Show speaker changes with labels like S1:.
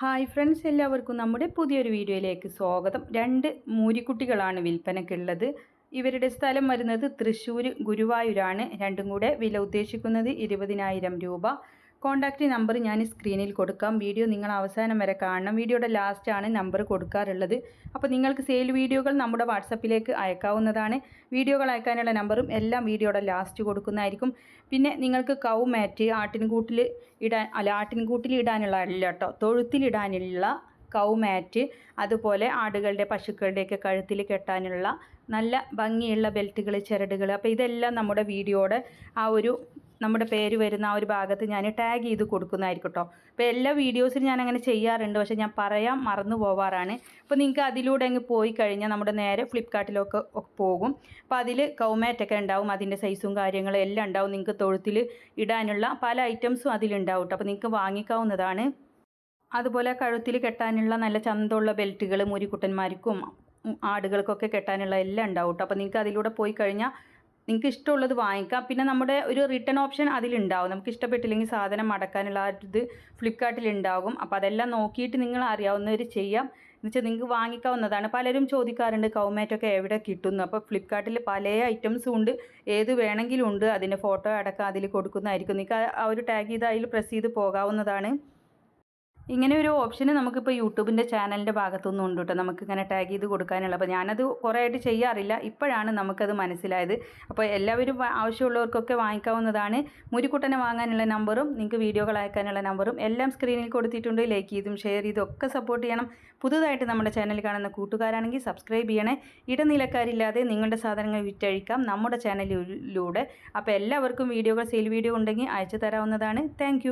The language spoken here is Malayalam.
S1: ഹായ് ഫ്രണ്ട്സ് എല്ലാവർക്കും നമ്മുടെ പുതിയൊരു വീഡിയോയിലേക്ക് സ്വാഗതം. രണ്ട് മൂരിക്കുട്ടികളാണ് വിൽപ്പനയ്ക്കുള്ളത് ഇവരുടെ സ്ഥലം വരുന്നത് തൃശ്ശൂർ ഗുരുവായൂരാണ്. രണ്ടും കൂടെ വില ഉദ്ദേശിക്കുന്നത് ഇരുപതിനായിരം രൂപ. കോൺടാക്റ്റ് നമ്പർ ഞാൻ സ്ക്രീനിൽ കൊടുക്കാം. വീഡിയോ നിങ്ങൾ അവസാനം വരെ കാണണം. വീഡിയോയുടെ ലാസ്റ്റാണ് നമ്പർ കൊടുക്കാറുള്ളത്. അപ്പോൾ നിങ്ങൾക്ക് സെയിൽ വീഡിയോകൾ നമ്മുടെ വാട്സപ്പിലേക്ക് അയക്കാവുന്നതാണ്. വീഡിയോകൾ അയക്കാനുള്ള നമ്പറും എല്ലാം വീഡിയോയുടെ ലാസ്റ്റ് കൊടുക്കുന്നതായിരിക്കും. പിന്നെ നിങ്ങൾക്ക് കൗ മാറ്റ് ആട്ടിൻകൂട്ടിൽ ഇടാൻ അല്ല ആട്ടിൻകൂട്ടിൽ ഇടാനുള്ള അല്ല കേട്ടോ തൊഴുത്തിലിടാനുള്ള കൗ മാറ്റ് അതുപോലെ ആടുകളുടെ പശുക്കളുടെയൊക്കെ കഴുത്തിൽ കെട്ടാനുള്ള നല്ല ഭംഗിയുള്ള ബെൽറ്റുകൾ ചിരടുകൾ അപ്പോൾ ഇതെല്ലാം നമ്മുടെ വീഡിയോയുടെ ആ ഒരു നമ്മുടെ പേര് വരുന്ന ആ ഒരു ഭാഗത്ത് ഞാൻ ടാഗ് ചെയ്ത് കൊടുക്കുന്നതായിരിക്കും കേട്ടോ അപ്പോൾ എല്ലാ വീഡിയോസിലും ഞാൻ അങ്ങനെ ചെയ്യാറുണ്ട്. പക്ഷേ ഞാൻ പറയാൻ മറന്നു പോവാറാണ്. അപ്പോൾ നിങ്ങൾക്ക് അതിലൂടെ അങ്ങ് പോയി കഴിഞ്ഞാൽ നമ്മുടെ നേരെ ഫ്ലിപ്കാർട്ടിലൊക്കെ പോകും. അപ്പോൾ അതിൽ കൗമാറ്റൊക്കെ ഉണ്ടാവും. അതിന്റെ സൈസും കാര്യങ്ങളും എല്ലാം ഉണ്ടാവും. നിങ്ങൾക്ക് തൊഴുത്തിൽ ഇടാനുള്ള പല ഐറ്റംസും അതിലുണ്ടാവും കേട്ടോ അപ്പോൾ നിങ്ങൾക്ക് വാങ്ങിക്കാവുന്നതാണ്. അതുപോലെ കഴുത്തിൽ കെട്ടാനുള്ള നല്ല ചന്തമുള്ള ബെൽറ്റുകൾ മുരിക്കുട്ടന്മാർക്കും ആടുകൾക്കൊക്കെ കെട്ടാനുള്ള എല്ലാം ഉണ്ടാവും കേട്ടോ അപ്പോൾ നിങ്ങൾക്ക് അതിലൂടെ പോയി കഴിഞ്ഞാൽ നിങ്ങൾക്ക് ഇഷ്ടമുള്ളത് വാങ്ങിക്കാം. പിന്നെ നമ്മുടെ ഒരു റിട്ടേൺ ഓപ്ഷൻ അതിലുണ്ടാവും. നമുക്ക് ഇഷ്ടപ്പെട്ടില്ലെങ്കിൽ സാധനം മടക്കാനുള്ള ഇത് ഫ്ലിപ്കാർട്ടിൽ ഉണ്ടാകും. അപ്പോൾ അതെല്ലാം നോക്കിയിട്ട് നിങ്ങൾ അറിയാവുന്നവർ ചെയ്യാം. എന്നുവെച്ചാൽ നിങ്ങൾക്ക് വാങ്ങിക്കാവുന്നതാണ്. പലരും ചോദിക്കാറുണ്ട് കൗമാറ്റൊക്കെ എവിടെ കിട്ടുന്നു? അപ്പോൾ ഫ്ലിപ്കാർട്ടിൽ പല ഐറ്റംസും ഉണ്ട്. ഏത് വേണമെങ്കിലും ഉണ്ട്. അതിന്റെ ഫോട്ടോ അടക്കം അതിൽ കൊടുക്കുന്നതായിരിക്കും. നിങ്ങൾക്ക് ആ ഒരു ടാഗ് ചെയ്ത് അതിൽ പ്രസ് ചെയ്ത് പോകാവുന്നതാണ്. ഇങ്ങനെ ഒരു ഓപ്ഷൻ നമുക്കിപ്പോൾ യൂട്യൂബിന്റെ ചാനലിന്റെ ഭാഗത്തുനിന്നും ഉണ്ട് കേട്ടോ നമുക്കിങ്ങനെ ടാഗ് ചെയ്ത് കൊടുക്കാനുള്ള. അപ്പോൾ ഞാനത് കുറേ ആയിട്ട് ചെയ്യാറില്ല. ഇപ്പോഴാണ് നമുക്കത് മനസ്സിലായത്. അപ്പോൾ എല്ലാവരും ആവശ്യമുള്ളവർക്കൊക്കെ വാങ്ങിക്കാവുന്നതാണ്. മുരിക്കുട്ടനെ വാങ്ങാനുള്ള നമ്പറും നിങ്ങൾക്ക് വീഡിയോകൾ അയക്കാനുള്ള നമ്പറും എല്ലാം സ്ക്രീനിൽ കൊടുത്തിട്ടുണ്ട്. ലൈക്ക് ചെയ്തും ഷെയർ ചെയ്തും ഒക്കെ സപ്പോർട്ട് ചെയ്യണം. പുതുതായിട്ട് നമ്മുടെ ചാനൽ കാണുന്ന കൂട്ടുകാരാണെങ്കിൽ സബ്സ്ക്രൈബ് ചെയ്യണേ. ഇടനിലക്കാരില്ലാതെ നിങ്ങളുടെ സാധനങ്ങൾ വിറ്റഴിക്കാം നമ്മുടെ ചാനലിലൂടെ അപ്പോൾ എല്ലാവർക്കും വീഡിയോകൾ സെയിൽ വീഡിയോ ഉണ്ടെങ്കിൽ അയച്ചു തരാവുന്നതാണ്. താങ്ക്